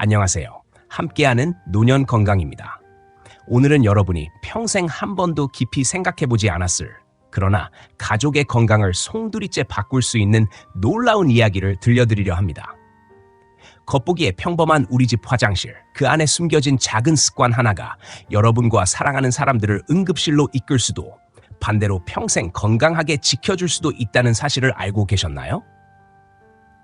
안녕하세요. 함께하는 노년 건강입니다. 오늘은 여러분이 평생 한 번도 깊이 생각해보지 않았을 그러나 가족의 건강을 송두리째 바꿀 수 있는 놀라운 이야기를 들려드리려 합니다. 겉보기에 평범한 우리 집 화장실, 그 안에 숨겨진 작은 습관 하나가 여러분과 사랑하는 사람들을 응급실로 이끌 수도 반대로 평생 건강하게 지켜줄 수도 있다는 사실을 알고 계셨나요?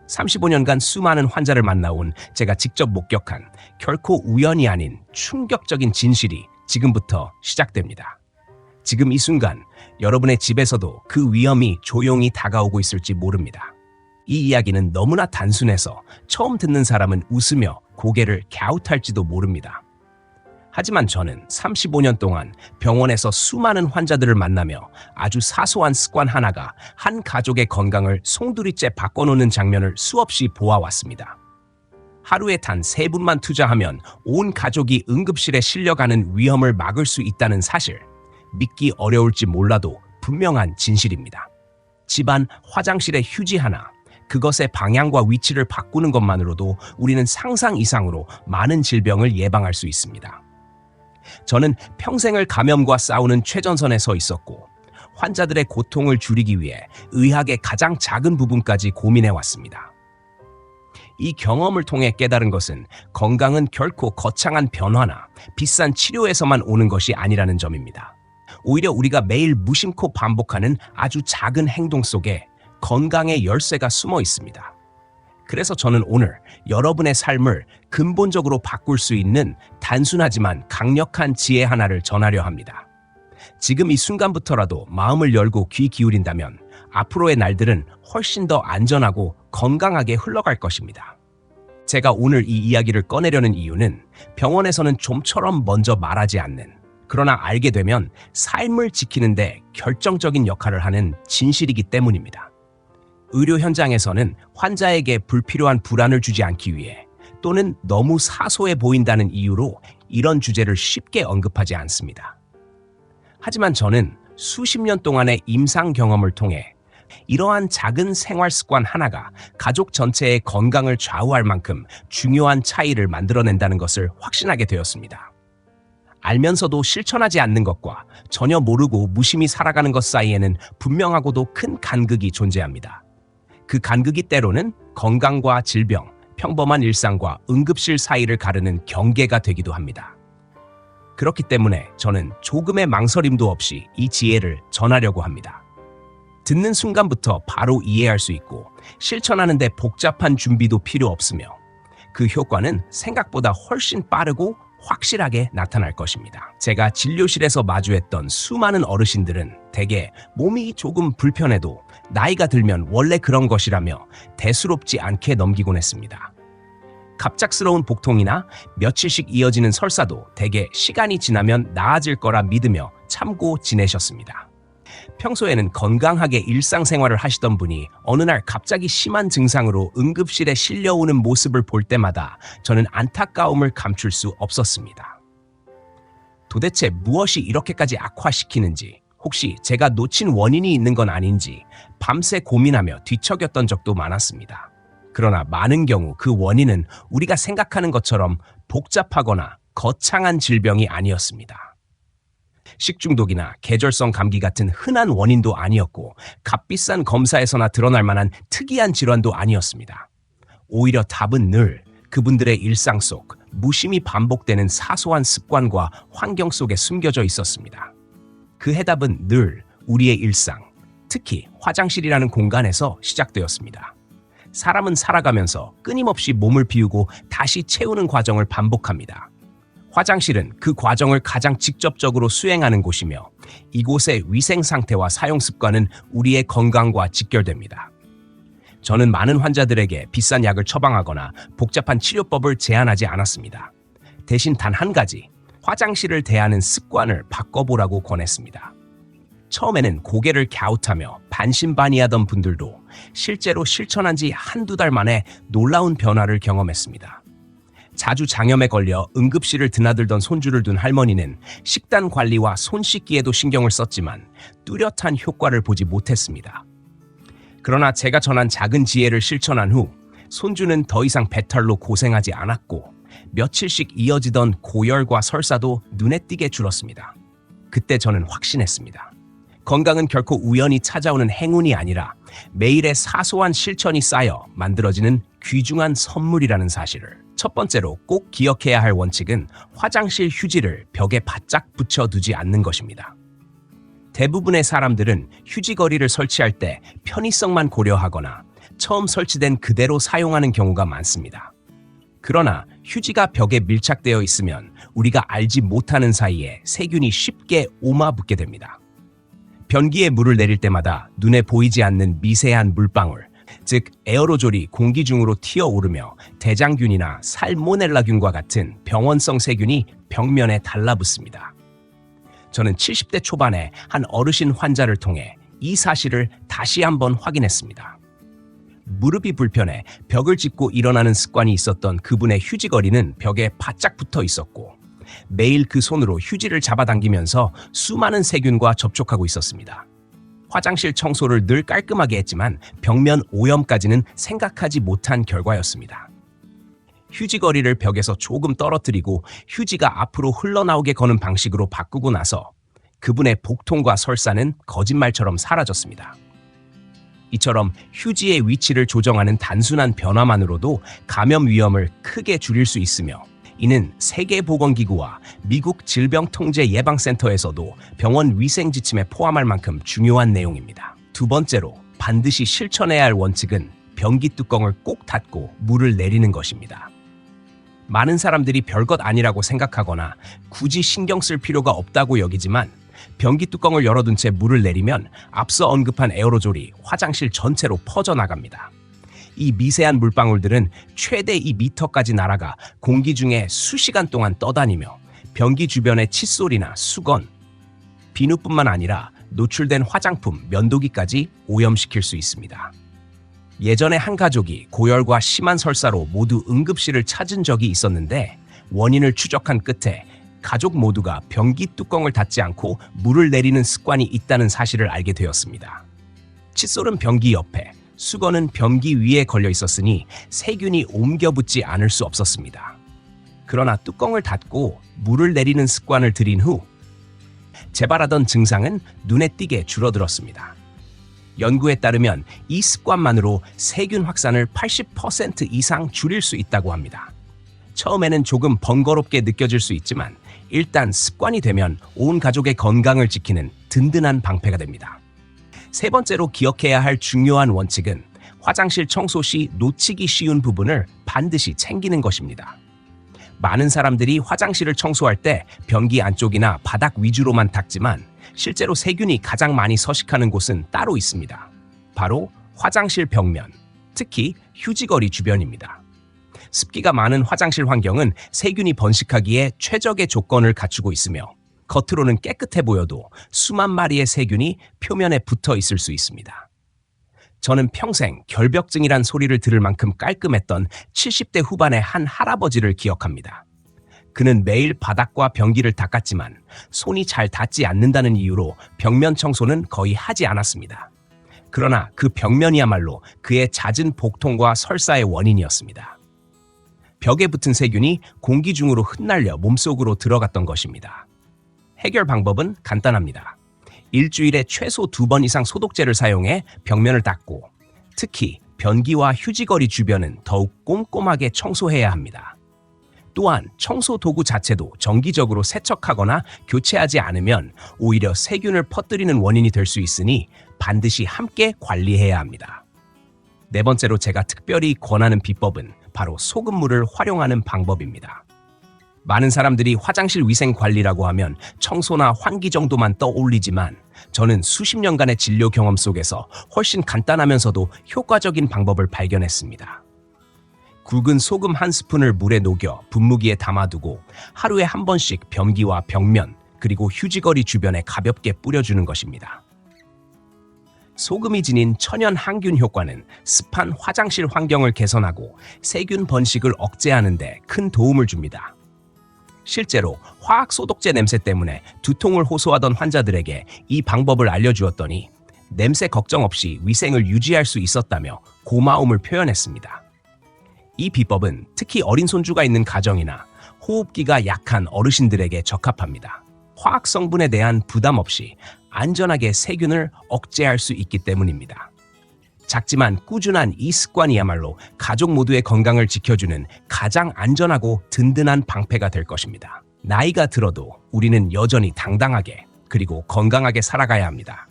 35년간 수많은 환자를 만나온 제가 직접 목격한 결코 우연이 아닌 충격적인 진실이 지금부터 시작됩니다. 지금 이 순간 여러분의 집에서도 그 위험이 조용히 다가오고 있을지 모릅니다. 이 이야기는 너무나 단순해서 처음 듣는 사람은 웃으며 고개를 갸웃할지도 모릅니다. 하지만 저는 35년 동안 병원에서 수많은 환자들을 만나며 아주 사소한 습관 하나가 한 가족의 건강을 송두리째 바꿔놓는 장면을 수없이 보아왔습니다. 하루에 단 세 분만 투자하면 온 가족이 응급실에 실려가는 위험을 막을 수 있다는 사실. 믿기 어려울지 몰라도 분명한 진실입니다. 집안 화장실의 휴지 하나, 그것의 방향과 위치를 바꾸는 것만으로도 우리는 상상 이상으로 많은 질병을 예방할 수 있습니다. 저는 평생을 감염과 싸우는 최전선에 서 있었고 환자들의 고통을 줄이기 위해 의학의 가장 작은 부분까지 고민해 왔습니다. 이 경험을 통해 깨달은 것은 건강은 결코 거창한 변화나 비싼 치료에서만 오는 것이 아니라는 점입니다. 오히려 우리가 매일 무심코 반복하는 아주 작은 행동 속에 건강의 열쇠가 숨어 있습니다. 그래서 저는 오늘 여러분의 삶을 근본적으로 바꿀 수 있는 단순하지만 강력한 지혜 하나를 전하려 합니다. 지금 이 순간부터라도 마음을 열고 귀 기울인다면 앞으로의 날들은 훨씬 더 안전하고 건강하게 흘러갈 것입니다. 제가 오늘 이 이야기를 꺼내려는 이유는 병원에서는 좀처럼 먼저 말하지 않는 그러나 알게 되면 삶을 지키는데 결정적인 역할을 하는 진실이기 때문입니다. 의료 현장에서는 환자에게 불필요한 불안을 주지 않기 위해 또는 너무 사소해 보인다는 이유로 이런 주제를 쉽게 언급하지 않습니다. 하지만 저는 수십 년 동안의 임상 경험을 통해 이러한 작은 생활 습관 하나가 가족 전체의 건강을 좌우할 만큼 중요한 차이를 만들어낸다는 것을 확신하게 되었습니다. 알면서도 실천하지 않는 것과 전혀 모르고 무심히 살아가는 것 사이에는 분명하고도 큰 간극이 존재합니다. 그 간극이 때로는 건강과 질병, 평범한 일상과 응급실 사이를 가르는 경계가 되기도 합니다. 그렇기 때문에 저는 조금의 망설임도 없이 이 지혜를 전하려고 합니다. 듣는 순간부터 바로 이해할 수 있고 실천하는데 복잡한 준비도 필요 없으며 그 효과는 생각보다 훨씬 빠르고 확실하게 나타날 것입니다. 제가 진료실에서 마주했던 수많은 어르신들은 대개 몸이 조금 불편해도 나이가 들면 원래 그런 것이라며 대수롭지 않게 넘기곤 했습니다. 갑작스러운 복통이나 며칠씩 이어지는 설사도 대개 시간이 지나면 나아질 거라 믿으며 참고 지내셨습니다. 평소에는 건강하게 일상생활을 하시던 분이 어느 날 갑자기 심한 증상으로 응급실에 실려오는 모습을 볼 때마다 저는 안타까움을 감출 수 없었습니다. 도대체 무엇이 이렇게까지 악화시키는지, 혹시 제가 놓친 원인이 있는 건 아닌지 밤새 고민하며 뒤척였던 적도 많았습니다. 그러나 많은 경우 그 원인은 우리가 생각하는 것처럼 복잡하거나 거창한 질병이 아니었습니다. 식중독이나 계절성 감기 같은 흔한 원인도 아니었고 값비싼 검사에서나 드러날 만한 특이한 질환도 아니었습니다. 오히려 답은 늘 그분들의 일상 속 무심히 반복되는 사소한 습관과 환경 속에 숨겨져 있었습니다. 그 해답은 늘 우리의 일상, 특히 화장실이라는 공간에서 시작되었습니다. 사람은 살아가면서 끊임없이 몸을 비우고 다시 채우는 과정을 반복합니다. 화장실은 그 과정을 가장 직접적으로 수행하는 곳이며 이곳의 위생 상태와 사용 습관은 우리의 건강과 직결됩니다. 저는 많은 환자들에게 비싼 약을 처방하거나 복잡한 치료법을 제안하지 않았습니다. 대신 단 한 가지, 화장실을 대하는 습관을 바꿔보라고 권했습니다. 처음에는 고개를 갸웃하며 반신반의하던 분들도 실제로 실천한 지 한두 달 만에 놀라운 변화를 경험했습니다. 자주 장염에 걸려 응급실을 드나들던 손주를 둔 할머니는 식단 관리와 손 씻기에도 신경을 썼지만 뚜렷한 효과를 보지 못했습니다. 그러나 제가 전한 작은 지혜를 실천한 후 손주는 더 이상 배탈로 고생하지 않았고 며칠씩 이어지던 고열과 설사도 눈에 띄게 줄었습니다. 그때 저는 확신했습니다. 건강은 결코 우연히 찾아오는 행운이 아니라 매일의 사소한 실천이 쌓여 만들어지는 귀중한 선물이라는 사실을. 첫 번째로 꼭 기억해야 할 원칙은 화장실 휴지를 벽에 바짝 붙여두지 않는 것입니다. 대부분의 사람들은 휴지거리를 설치할 때 편의성만 고려하거나 처음 설치된 그대로 사용하는 경우가 많습니다. 그러나 휴지가 벽에 밀착되어 있으면 우리가 알지 못하는 사이에 세균이 쉽게 오마붙게 됩니다. 변기에 물을 내릴 때마다 눈에 보이지 않는 미세한 물방울, 즉 에어로졸이 공기 중으로 튀어오르며 대장균이나 살모넬라균과 같은 병원성 세균이 벽면에 달라붙습니다. 저는 70대 초반에 한 어르신 환자를 통해 이 사실을 다시 한번 확인했습니다. 무릎이 불편해 벽을 짚고 일어나는 습관이 있었던 그분의 휴지거리는 벽에 바짝 붙어 있었고 매일 그 손으로 휴지를 잡아당기면서 수많은 세균과 접촉하고 있었습니다. 화장실 청소를 늘 깔끔하게 했지만 벽면 오염까지는 생각하지 못한 결과였습니다. 휴지거리를 벽에서 조금 떨어뜨리고 휴지가 앞으로 흘러나오게 거는 방식으로 바꾸고 나서 그분의 복통과 설사는 거짓말처럼 사라졌습니다. 이처럼 휴지의 위치를 조정하는 단순한 변화만으로도 감염 위험을 크게 줄일 수 있으며 이는 세계보건기구와 미국 질병통제예방센터에서도 병원 위생 지침에 포함할 만큼 중요한 내용입니다. 두 번째로 반드시 실천해야 할 원칙은 변기 뚜껑을 꼭 닫고 물을 내리는 것입니다. 많은 사람들이 별것 아니라고 생각하거나 굳이 신경 쓸 필요가 없다고 여기지만 변기 뚜껑을 열어둔 채 물을 내리면 앞서 언급한 에어로졸이 화장실 전체로 퍼져나갑니다. 이 미세한 물방울들은 최대 2미터까지 날아가 공기 중에 수시간 동안 떠다니며 변기 주변의 칫솔이나 수건, 비누뿐만 아니라 노출된 화장품, 면도기까지 오염시킬 수 있습니다. 예전에 한 가족이 고열과 심한 설사로 모두 응급실을 찾은 적이 있었는데 원인을 추적한 끝에 가족 모두가 변기 뚜껑을 닫지 않고 물을 내리는 습관이 있다는 사실을 알게 되었습니다. 칫솔은 변기 옆에, 수건은 변기 위에 걸려 있었으니 세균이 옮겨 붙지 않을 수 없었습니다. 그러나 뚜껑을 닫고 물을 내리는 습관을 들인 후 재발하던 증상은 눈에 띄게 줄어들었습니다. 연구에 따르면 이 습관만으로 세균 확산을 80% 이상 줄일 수 있다고 합니다. 처음에는 조금 번거롭게 느껴질 수 있지만 일단 습관이 되면 온 가족의 건강을 지키는 든든한 방패가 됩니다. 세 번째로 기억해야 할 중요한 원칙은 화장실 청소 시 놓치기 쉬운 부분을 반드시 챙기는 것입니다. 많은 사람들이 화장실을 청소할 때 변기 안쪽이나 바닥 위주로만 닦지만 실제로 세균이 가장 많이 서식하는 곳은 따로 있습니다. 바로 화장실 벽면, 특히 휴지거리 주변입니다. 습기가 많은 화장실 환경은 세균이 번식하기에 최적의 조건을 갖추고 있으며 겉으로는 깨끗해 보여도 수만 마리의 세균이 표면에 붙어 있을 수 있습니다. 저는 평생 결벽증이란 소리를 들을 만큼 깔끔했던 70대 후반의 한 할아버지를 기억합니다. 그는 매일 바닥과 변기를 닦았지만 손이 잘 닿지 않는다는 이유로 벽면 청소는 거의 하지 않았습니다. 그러나 그 벽면이야말로 그의 잦은 복통과 설사의 원인이었습니다. 벽에 붙은 세균이 공기 중으로 흩날려 몸속으로 들어갔던 것입니다. 해결 방법은 간단합니다. 일주일에 최소 두 번 이상 소독제를 사용해 벽면을 닦고 특히 변기와 휴지거리 주변은 더욱 꼼꼼하게 청소해야 합니다. 또한 청소 도구 자체도 정기적으로 세척하거나 교체하지 않으면 오히려 세균을 퍼뜨리는 원인이 될 수 있으니 반드시 함께 관리해야 합니다. 네 번째로 제가 특별히 권하는 비법은 바로 소금물을 활용하는 방법입니다. 많은 사람들이 화장실 위생 관리라고 하면 청소나 환기 정도만 떠올리지만 저는 수십 년간의 진료 경험 속에서 훨씬 간단하면서도 효과적인 방법을 발견했습니다. 굵은 소금 한 스푼을 물에 녹여 분무기에 담아두고 하루에 한 번씩 변기와 벽면 그리고 휴지거리 주변에 가볍게 뿌려주는 것입니다. 소금이 지닌 천연 항균 효과는 습한 화장실 환경을 개선하고 세균 번식을 억제하는 데 큰 도움을 줍니다. 실제로 화학 소독제 냄새 때문에 두통을 호소하던 환자들에게 이 방법을 알려주었더니 냄새 걱정 없이 위생을 유지할 수 있었다며 고마움을 표현했습니다. 이 비법은 특히 어린 손주가 있는 가정이나 호흡기가 약한 어르신들에게 적합합니다. 화학 성분에 대한 부담 없이 안전하게 세균을 억제할 수 있기 때문입니다. 작지만 꾸준한 이 습관이야말로 가족 모두의 건강을 지켜주는 가장 안전하고 든든한 방패가 될 것입니다. 나이가 들어도 우리는 여전히 당당하게 그리고 건강하게 살아가야 합니다.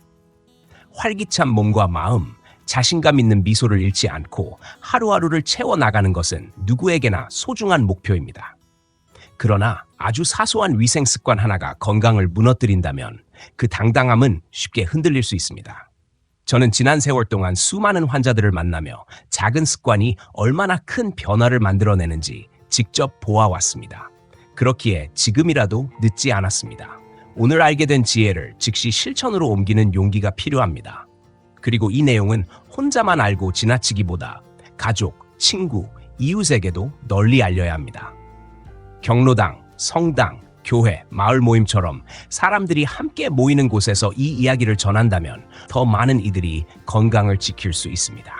활기찬 몸과 마음, 자신감 있는 미소를 잃지 않고 하루하루를 채워나가는 것은 누구에게나 소중한 목표입니다. 그러나 아주 사소한 위생 습관 하나가 건강을 무너뜨린다면 그 당당함은 쉽게 흔들릴 수 있습니다. 저는 지난 세월 동안 수많은 환자들을 만나며 작은 습관이 얼마나 큰 변화를 만들어내는지 직접 보아왔습니다. 그렇기에 지금이라도 늦지 않았습니다. 오늘 알게 된 지혜를 즉시 실천으로 옮기는 용기가 필요합니다. 그리고 이 내용은 혼자만 알고 지나치기보다 가족, 친구, 이웃에게도 널리 알려야 합니다. 경로당, 성당, 교회, 마을 모임처럼 사람들이 함께 모이는 곳에서 이 이야기를 전한다면 더 많은 이들이 건강을 지킬 수 있습니다.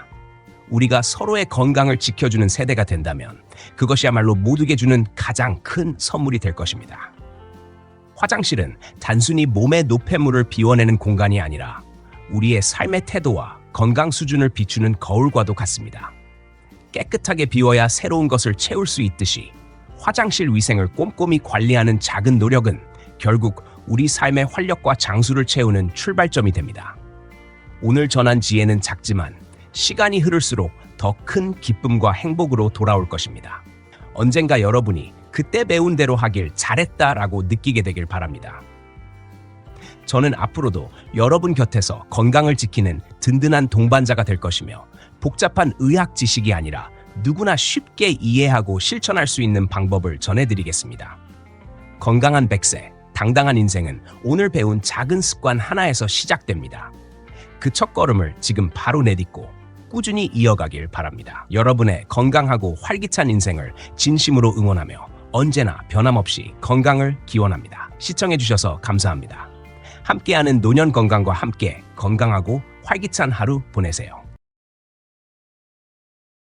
우리가 서로의 건강을 지켜주는 세대가 된다면 그것이야말로 모두에게 주는 가장 큰 선물이 될 것입니다. 화장실은 단순히 몸의 노폐물을 비워내는 공간이 아니라 우리의 삶의 태도와 건강 수준을 비추는 거울과도 같습니다. 깨끗하게 비워야 새로운 것을 채울 수 있듯이 화장실 위생을 꼼꼼히 관리하는 작은 노력은 결국 우리 삶의 활력과 장수를 채우는 출발점이 됩니다. 오늘 전한 지혜는 작지만 시간이 흐를수록 더 큰 기쁨과 행복으로 돌아올 것입니다. 언젠가 여러분이 그때 배운 대로 하길 잘했다라고 느끼게 되길 바랍니다. 저는 앞으로도 여러분 곁에서 건강을 지키는 든든한 동반자가 될 것이며 복잡한 의학 지식이 아니라 누구나 쉽게 이해하고 실천할 수 있는 방법을 전해드리겠습니다. 건강한 100세, 당당한 인생은 오늘 배운 작은 습관 하나에서 시작됩니다. 그 첫걸음을 지금 바로 내딛고 꾸준히 이어가길 바랍니다. 여러분의 건강하고 활기찬 인생을 진심으로 응원하며 언제나 변함없이 건강을 기원합니다. 시청해주셔서 감사합니다. 함께하는 노년 건강과 함께 건강하고 활기찬 하루 보내세요.